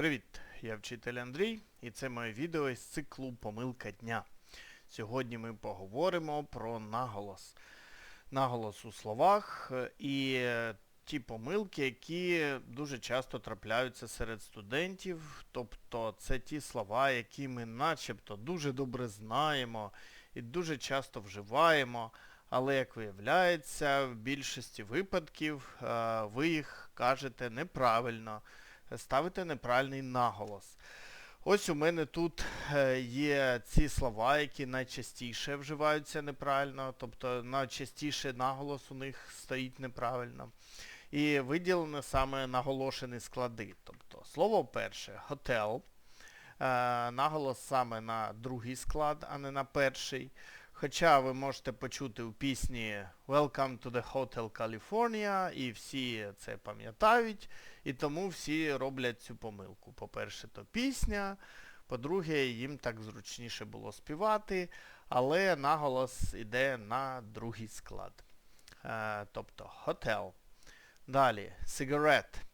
Привіт! Я вчитель Андрій і це моє відео із циклу Помилка дня. Сьогодні ми поговоримо про наголос. Наголос у словах е, і е, ті помилки, які дуже часто трапляються серед студентів. Тобто це ті слова, які ми начебто дуже добре знаємо і дуже часто вживаємо. Але, як виявляється, в більшості випадків е, ви їх кажете неправильно ставите неправильний наголос. Ось у мене тут е, є ці слова, які найчастіше вживаються неправильно, тобто найчастіше наголос у них стоїть неправильно. І виділені саме наголошені склади. Тобто слово перше готел. Е, наголос саме на другий склад, а не на перший. Хоча ви можете почути у пісні Welcome to the Hotel California, і всі це пам'ятають, і тому всі роблять цю помилку. По-перше, то пісня, по-друге, їм так зручніше було співати, але наголос іде на другий склад. Е, тобто hotel. Далі, cigarette.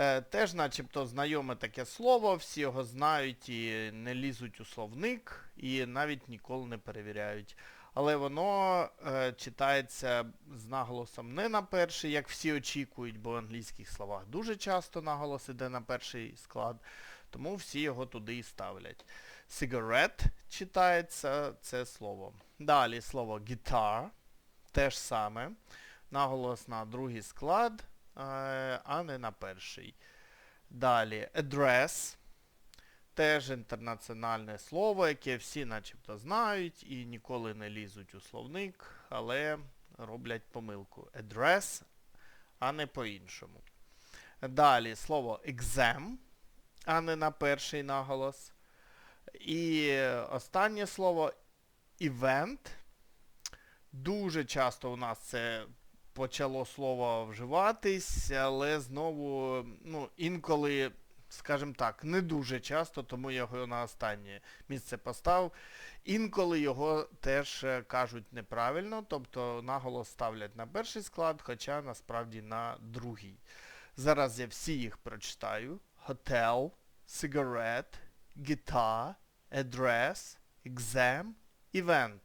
Е, теж начебто знайоме таке слово, всі його знають і не лізуть у словник, і навіть ніколи не перевіряють. Але воно е, читається з наголосом не на перший, як всі очікують, бо в англійських словах дуже часто наголос іде на перший склад, тому всі його туди і ставлять. Cigarette читається це слово. Далі слово guitar, теж саме. Наголос на другий склад. А не на перший. Далі address. Теж інтернаціональне слово, яке всі начебто знають і ніколи не лізуть у словник, але роблять помилку. Address, а не по-іншому. Далі слово exam, а не на перший наголос. І останнє слово event. Дуже часто у нас це почало слово вживатись, але знову, ну, інколи, скажімо так, не дуже часто, тому я його на останнє місце поставив. Інколи його теж е, кажуть неправильно, тобто наголос ставлять на перший склад, хоча насправді на другий. Зараз я всі їх прочитаю. Hotel, cigarette, guitar, address, exam, event.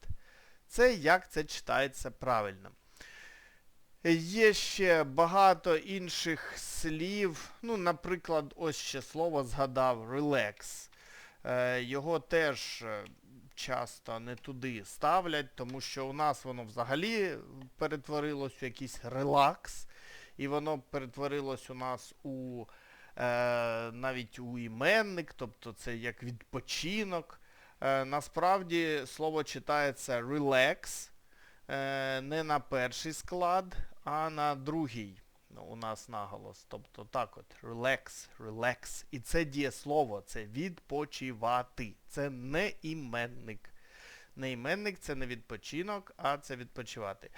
Це як це читається правильно. Є ще багато інших слів. Ну, наприклад, ось ще слово згадав relax. Е, його теж е, часто не туди ставлять, тому що у нас воно взагалі перетворилось в якийсь релакс. І воно перетворилось у нас у е, навіть у іменник, тобто це як відпочинок. Е, насправді слово читається relax. Е, не на перший склад, а на другий у нас наголос. Тобто так от, relax, relax. І це дієслово, це відпочивати. Це не іменник. Не іменник це не відпочинок, а це відпочивати.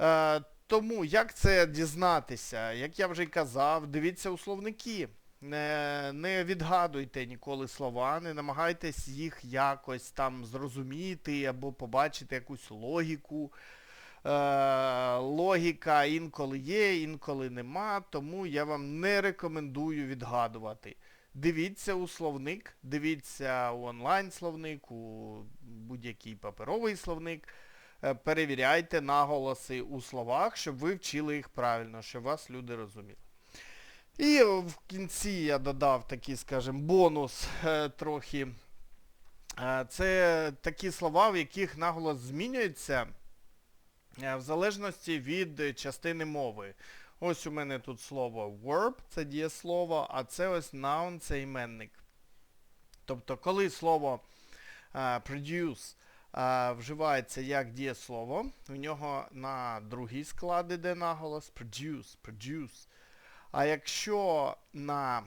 Е, тому як це дізнатися? Як я вже й казав, дивіться у словники. Не, не відгадуйте ніколи слова, не намагайтесь їх якось там зрозуміти або побачити якусь логіку. Е, Логіка інколи є, інколи нема, тому я вам не рекомендую відгадувати. Дивіться у словник, дивіться у онлайн-словник, у будь-який паперовий словник. Е, перевіряйте наголоси у словах, щоб ви вчили їх правильно, щоб вас люди розуміли. І в кінці я додав такий, скажімо, бонус е, трохи. Це такі слова, в яких наголос змінюється в залежності від частини мови. Ось у мене тут слово verb, це дієслово, а це ось noun, це іменник. Тобто, коли слово е, produce е, вживається як дієслово, у нього на другий склад іде наголос produce, produce. А якщо на,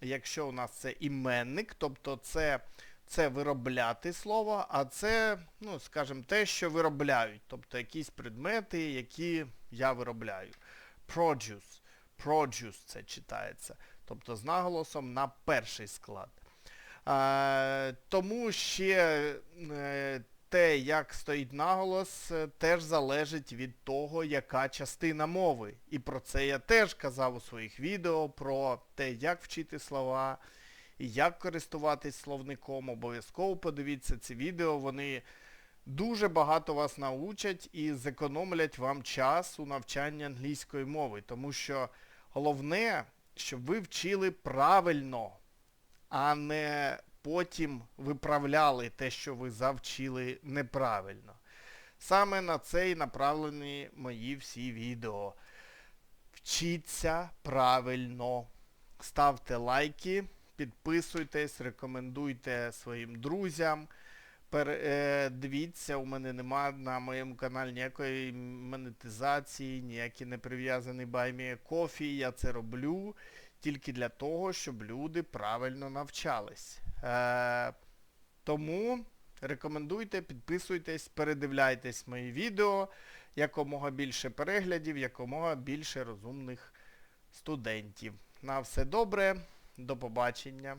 якщо у нас це іменник, тобто це це виробляти слово, а це, ну, скажімо, те, що виробляють. Тобто якісь предмети, які я виробляю. Produce. Produce це читається. Тобто з наголосом на перший склад. А, Тому ще е, те, як стоїть наголос, е, теж залежить від того, яка частина мови. І про це я теж казав у своїх відео, про те, як вчити слова, і як користуватись словником. Обов'язково подивіться ці відео, вони дуже багато вас научать і зекономлять вам час у навчанні англійської мови. Тому що головне, щоб ви вчили правильно, а не потім виправляли те, що ви завчили неправильно. Саме на це і направлені мої всі відео. Вчіться правильно. Ставте лайки, підписуйтесь, рекомендуйте своїм друзям. Е, дивіться, у мене нема на моєму каналі ніякої монетизації, ніякі не прив'язані баймі кофі. Я це роблю тільки для того, щоб люди правильно навчались. Е, тому рекомендуйте, підписуйтесь, передивляйтесь мої відео, якомога більше переглядів, якомога більше розумних студентів. На все добре, до побачення.